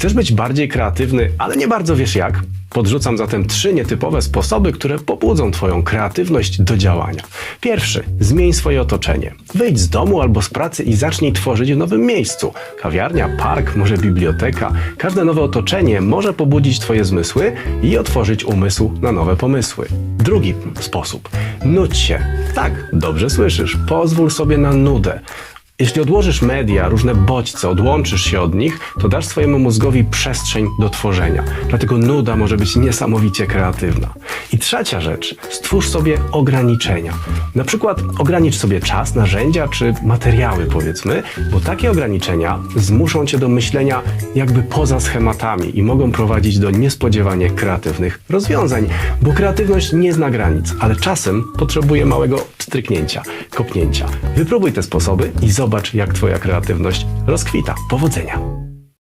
Chcesz być bardziej kreatywny, ale nie bardzo wiesz jak? Podrzucam zatem trzy nietypowe sposoby, które pobudzą Twoją kreatywność do działania. Pierwszy, zmień swoje otoczenie. Wyjdź z domu albo z pracy i zacznij tworzyć w nowym miejscu. Kawiarnia, park, może biblioteka. Każde nowe otoczenie może pobudzić Twoje zmysły i otworzyć umysł na nowe pomysły. Drugi sposób, nudź się. Tak, dobrze słyszysz, pozwól sobie na nudę. Jeśli odłożysz media, różne bodźce, odłączysz się od nich, to dasz swojemu mózgowi przestrzeń do tworzenia. Dlatego nuda może być niesamowicie kreatywna. I trzecia rzecz, stwórz sobie ograniczenia. Na przykład ogranicz sobie czas, narzędzia czy materiały, powiedzmy, bo takie ograniczenia zmuszą cię do myślenia jakby poza schematami i mogą prowadzić do niespodziewanie kreatywnych rozwiązań, bo kreatywność nie zna granic, ale czasem potrzebuje małego stryknięcia, kopnięcia. Wypróbuj te sposoby i zobacz, jak Twoja kreatywność rozkwita. Powodzenia!